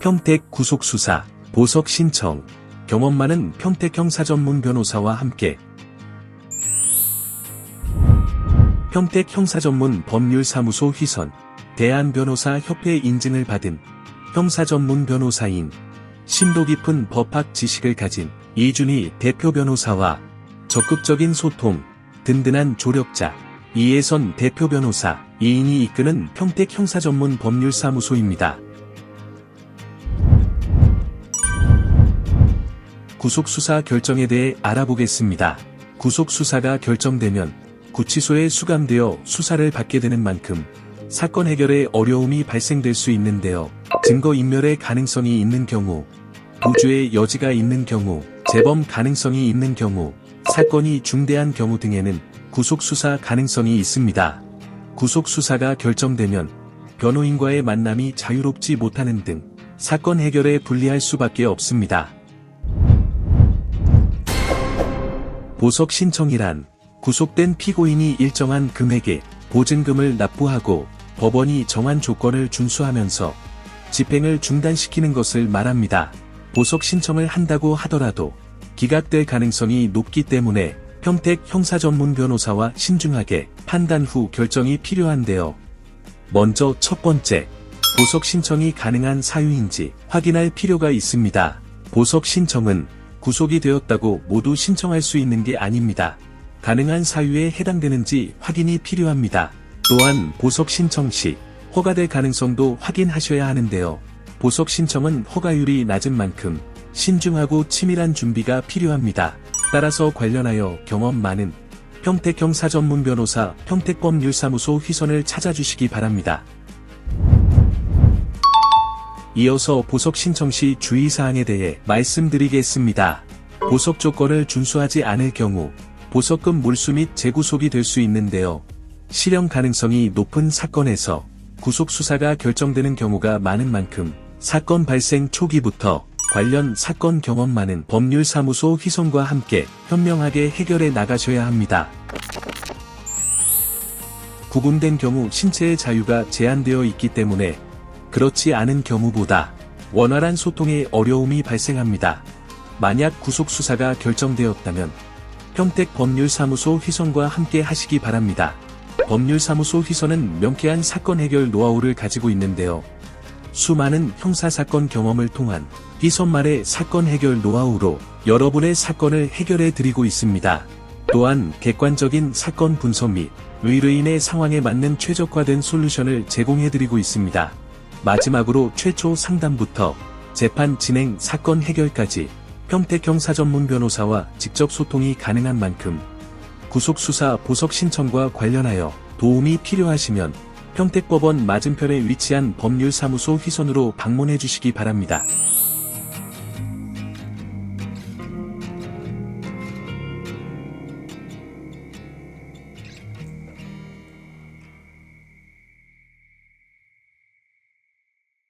평택 구속수사, 보석 신청, 경험 많은 평택 형사 전문 변호사와 함께 평택 형사 전문 법률사무소 휘선, 대한변호사협회 인증을 받은 형사 전문 변호사인 심도 깊은 법학 지식을 가진 이준희 대표 변호사와 적극적인 소통, 든든한 조력자, 이혜선 대표 변호사, 이인이 이끄는 평택 형사 전문 법률사무소입니다. 구속수사 결정에 대해 알아보겠습니다. 구속수사가 결정되면 구치소에 수감되어 수사를 받게 되는 만큼 사건 해결에 어려움이 발생될 수 있는데요. 증거인멸의 가능성이 있는 경우, 도주의 여지가 있는 경우, 재범 가능성이 있는 경우, 사건이 중대한 경우 등에는 구속수사 가능성이 있습니다. 구속수사가 결정되면 변호인과의 만남이 자유롭지 못하는 등 사건 해결에 불리할 수밖에 없습니다. 보석 신청이란 구속된 피고인이 일정한 금액의 보증금을 납부하고 법원이 정한 조건을 준수하면서 집행을 중단시키는 것을 말합니다. 보석 신청을 한다고 하더라도 기각될 가능성이 높기 때문에 평택 형사 전문 변호사와 신중하게 판단 후 결정이 필요한데요. 먼저 첫 번째, 보석 신청이 가능한 사유인지 확인할 필요가 있습니다. 보석 신청은 구속이 되었다고 모두 신청할 수 있는 게 아닙니다. 가능한 사유에 해당되는지 확인이 필요합니다. 또한 보석 신청 시 허가될 가능성도 확인하셔야 하는데요. 보석 신청은 허가율이 낮은 만큼 신중하고 치밀한 준비가 필요합니다. 따라서 관련하여 경험 많은 평택 형사 전문 변호사 평택법률사무소 휘선을 찾아주시기 바랍니다. 이어서 보석 신청 시 주의사항에 대해 말씀드리겠습니다. 보석 조건을 준수하지 않을 경우 보석금 몰수 및 재구속이 될 수 있는데요. 실형 가능성이 높은 사건에서 구속 수사가 결정되는 경우가 많은 만큼 사건 발생 초기부터 관련 사건 경험 많은 법률사무소 휘송과 함께 현명하게 해결해 나가셔야 합니다. 구금된 경우 신체의 자유가 제한되어 있기 때문에 그렇지 않은 경우보다 원활한 소통에 어려움이 발생합니다. 만약 구속수사가 결정되었다면 평택 법률사무소 휘선과 함께 하시기 바랍니다. 법률사무소 휘선은 명쾌한 사건 해결 노하우를 가지고 있는데요. 수많은 형사사건 경험을 통한 휘선말의 사건 해결 노하우로 여러분의 사건을 해결해 드리고 있습니다. 또한 객관적인 사건 분석 및 의뢰인의 상황에 맞는 최적화된 솔루션을 제공해 드리고 있습니다. 마지막으로 최초 상담부터 재판 진행 사건 해결까지 평택 형 사 전문 변호사와 직접 소통이 가능한 만큼 구속수사 보석 신청과 관련하여 도움이 필요하시면 평택법원 맞은편에 위치한 법률사무소 휘선으로 방문해 주시기 바랍니다.